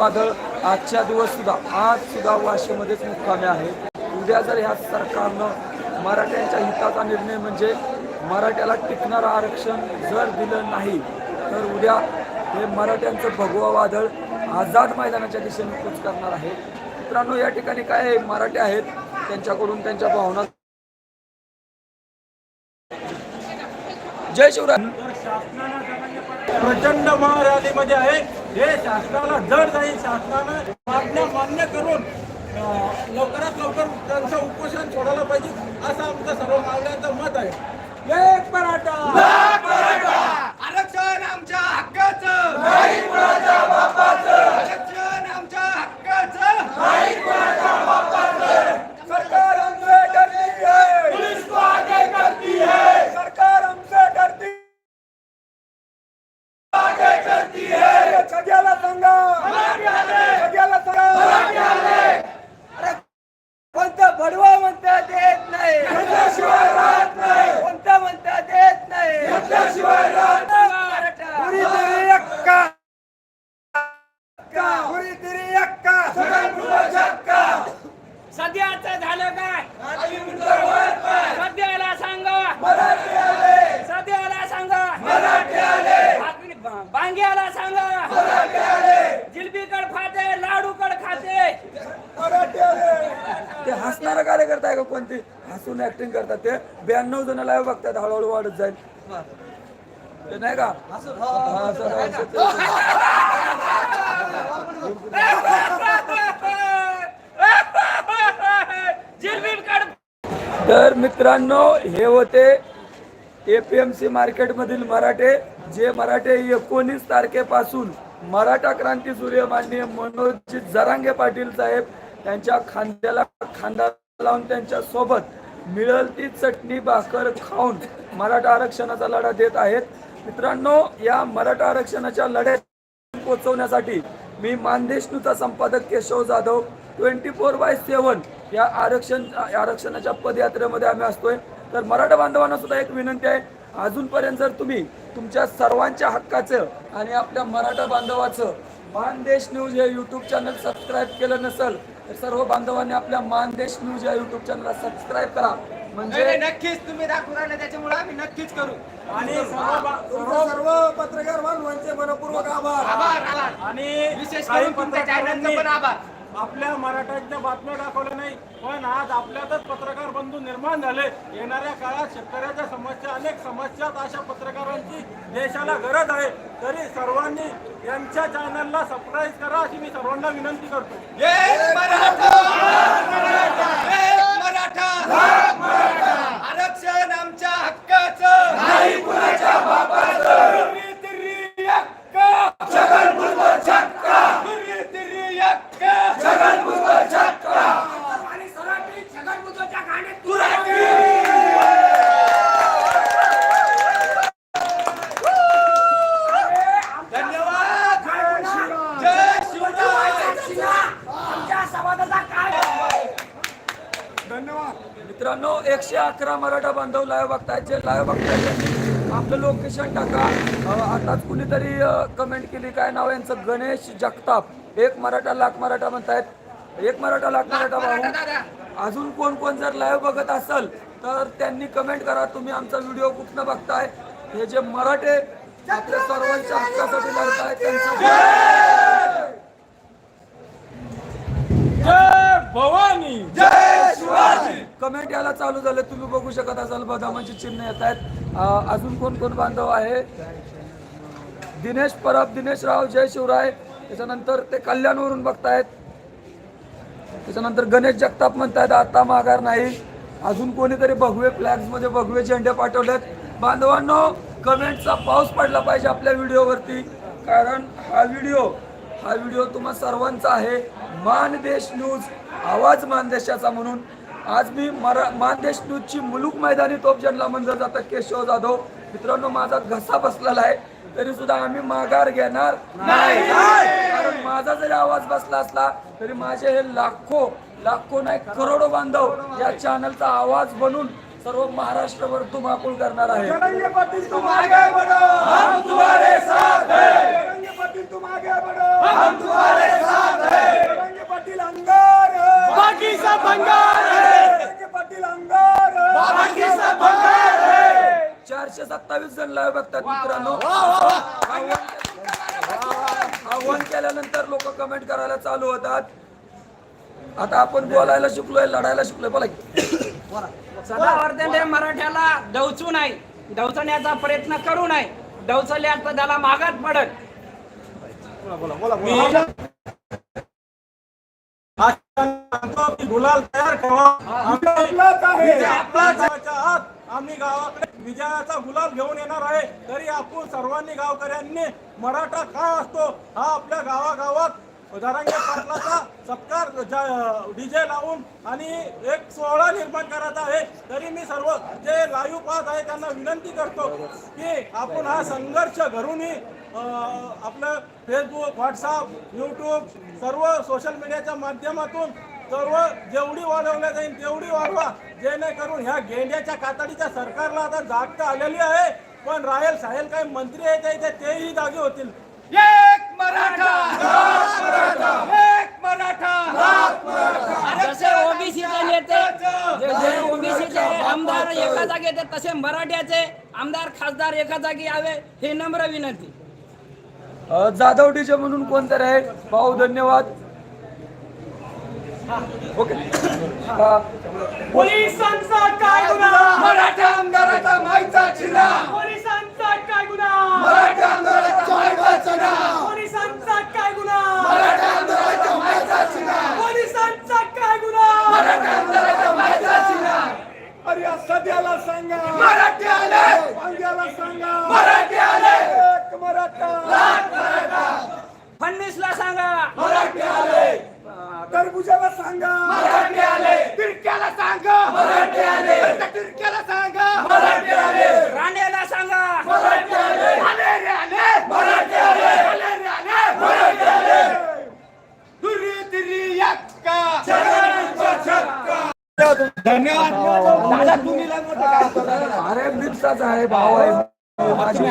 वादळ आजच्या दिवस सुद्धा आज सुद्धा वाशीमध्येच मुक्कामे आहे. उद्या जर ह्या सरकारनं मराठ्यांच्या हिताचा निर्णय म्हणजे मराठ्याला टिकणारं आरक्षण जर दिलं नाही तर उद्या हे मराठ्यांचं भगवा वादळ आझाद मैदानाच्या दिशेने कूच करणार आहे. मित्रांनो या ठिकाणी काय आहे, आहेत. त्यांच्याकडून त्यांच्या भावना जय शिवराय. प्रचंड महारॅलीमध्ये आहे. हे शासनाला जड जाईल. शासनानं मागण्या मान्य करून लवकरात लवकर त्यांचं उपोषण सोडायला पाहिजे असं आमचं सर्व मागण्यांचं मत आहे. एक पराठा आरक्षण आमच्या हक्कात आरक्षण आमच्या हक्काचं सरकार हमसे डरती है पुलिस को आगे करती है सरकार हमसे डरती आगे करती है सगळ्याला सांगा सगळ्याला सांगा कोणतं भडवा म्हणतात येत नाही घेतल्याशिवाय नाही कोणतं म्हणतात येत नाही. आहे का कोणते? हसून ऍक्टिंग करतात ते. ब्याण्णव जण लाईव्ह बघतात हळूहळू वाढत जाईल. ते नाही का? तर मित्रांनो हे होते एपीएमसी मार्केटमधील मराठे जे मराठे एकोणीस तारखेपासून मराठा क्रांती सूर्य माननीय मनोजी जरांगे पाटील साहेब त्यांच्या खांद्याला खांदा लावून त्यांच्यासोबत मिळल ती चटणी भाकर खाऊन मराठा आरक्षणाचा लढा देत आहेत. मित्रांनो या मराठा आरक्षणाच्या लढ्यात पोहोचवण्यासाठी मी मानदेशनूचा संपादक Keshav Jadhav twenty four by seven या आरक्षण आरक्षणाच्या पदयात्रेमध्ये आम्ही असतोय. तर मराठा बांधवांना सुद्धा एक विनंती आहे अजूनपर्यंत जर तुम्ही तुमच्या सर्वांच्या हक्काचं आणि आपल्या मराठा बांधवाचं मानदेश न्यूज हे यूट्यूब चॅनल सबस्क्राईब केलं नसेल तर सर्व बांधवांनी आपल्या मानदेश न्यूज या यूट्यूब चॅनलला सबस्क्राईब करा. म्हणजे नक्कीच तुम्ही दाखवू राहिले त्याच्यामुळे आम्ही नक्कीच करू. आणि सर्व पत्रकार बांधवांचे मनपूर्वक आभार. आभार आभार. आणि विशेष करून तुमच्या चॅनलचं पण आभार. आपल्या मराठ्यांच्या बातम्या दाखवल्या नाही पण आज आपल्यातच पत्रकार बंधू निर्माण झाले. येणाऱ्या काळात शेतकऱ्याच्या समस्या अनेक समस्यात अशा पत्रकारांची देशाला गरज आहे. तरी सर्वांनी यांच्या चॅनलला सबस्क्राईब करा अशी मी सर्वांना विनंती करतो एक मराठा एक मराठा आरक्षण आमच्या हक्काचं नाही कुणाच्या बापाचं धन्यवाद जय शिवराय मित्रांनो एकशे अकरा मराठा बांधव लाईव्ह बघतायत. जे लाईव्ह बघतायत त्यांनी आपलं लोकेशन टाका. आताच कुणीतरी कमेंट केली काय नाव यांचं? गणेश जगताप. एक मराठा लाख मराठा म्हणतायत. एक मराठा लाख मराठा भाऊ. अजून कोण कोण जर लाईव्ह बघत असाल तर त्यांनी कमेंट करा. तुम्ही आमचा व्हिडिओ कुठनं बघताय? हे जे मराठे आपल्या सर्वांच्या हक्कासाठी लढतायत त्यांचं जय भवानी कमेंट यायला चालू झालं. तुम्ही बघू शकत असाल बदामाची चिन्ह येत आहेत. अजून कोण कोण बांधव आहे? दिनेश परब दिनेश राव जय शिवराय. त्याच्यानंतर ते कल्याणवरून बघतायत. त्याच्यानंतर गणेश जगताप म्हणतायत आता माघार नाही. अजून कोणीतरी भगवे फ्लॅग्समध्ये भगवे झेंडे पाठवलेत. बांधवांनो कमेंटचा पाऊस पडला पाहिजे आपल्या व्हिडिओवरती. कारण हा व्हिडिओ हा व्हिडिओ तुम्हा सर्वांचा आहे. मानदेश न्यूज आवाज मानदेशाचा म्हणून. आज मी मरा मानदेश न्यूजची मुलूक मैदानी तोप ज्यांना म्हणलं जातं केशव जाधव. मित्रांनो माझा घसा बसलेला आहे तरी सुद्धा आम्ही माघार घेणार नाही. कारण माझा जरी आवाज बसला असला तरी माझे हे लाखो लाखो नाही करोडो बांधव या चॅनलचा आवाज बनून सर्व महाराष्ट्रभर धुमाकूळ करणार आहे जरंगे पाटील तुम आगे बढ़ो हम तुम्हारे साथ हैं जरंगे पाटील तुम आगे बढ़ो हम तुम्हारे साथ हैं जरंगे पाटील अंगार है बाकी सब अंगार है जरंगे पाटील अंगार है बाकी सब अंगार है सत्तावीस जण लाईव्ह बघतात मित्रांनो. आव्हान केल्यानंतर लोक कमेंट करायला चालू होतात. आता आपण बोलायला शिकलोय लढायला शिकलोय. बोला. सदावर्तन मराठ्याला डवचू नाही. डवचण्याचा प्रयत्न करू नाही. डवचल्या तर त्याला मागात पडत गुलाल तयार ठेवा आपलाच आहे. आम्ही गावाकडे विजयाचा गुलाब घेऊन येणार आहे. तरी आपण सर्वांनी गावकऱ्यांनी मराठा काय असतो? हा आपल्या गावागावात धरांगे पाटलाचा सत्कार डीजे लावून आणि एक सोहळा निर्माण करायचा आहे. तरी मी सर्व जे लाईव्ह पाहत आहे त्यांना विनंती करतो की आपण हा संघर्ष घरूनही आपलं फेसबुक व्हॉट्सअप यूट्यूब सर्व सोशल मीडियाच्या माध्यमातून सर्व जेवढी वाढवल्या जाईल तेवढी वाढवा. जेणेकरून ह्या गेंड्याच्या कातडीच्या सरकारला आता जागता आलेली आहे पण राहेल साहेल काही मंत्री आहेत इथे तेही जागे होतील. एक मराठा! एक मराठा! जसे ओबीसीचे नेते जे- जे ओबीसीचे आमदार एका जागी येतात तसे मराठ्याचे आमदार खासदार एका जागी यावे हे नम्र विनंती. अ, जाधव डीजे म्हणून कोणतरी आहे भाऊ धन्यवाद. ओके. पोलिसांचा काय गुन्हा? मराठा आमदाराचा माईचा छिला पोलिसांचा काय गुन्हा? मराठा आमदाराचा माईचा छिला पोलिसांचा काय गुन्हा मराठा आमदाराचा माईचा छिला पोलिसांचा काय गुन्हा मराठा आमदाराचा माईचा छिला अरे या सध्याला सांगा मराठी आले वांग्याला सांगा मराठी आले एक मराठा फडणवीसला सांगा मराठी आले टरबुजाला सांगा. मराठी आले. तिरक्याला सांगा. मराठी आले. तिरक्याला सांगा. मराठी आले. राणेला सांगा. मराठी आले. आले रे आले. मराठी आले. आले रे आले. मराठी आले. दुरी तिरी यक्का छगनांचा छक्का. धन्यवाद. दादा तुम्ही. अरे मिक्साचा आहे भाऊ आहे. माझी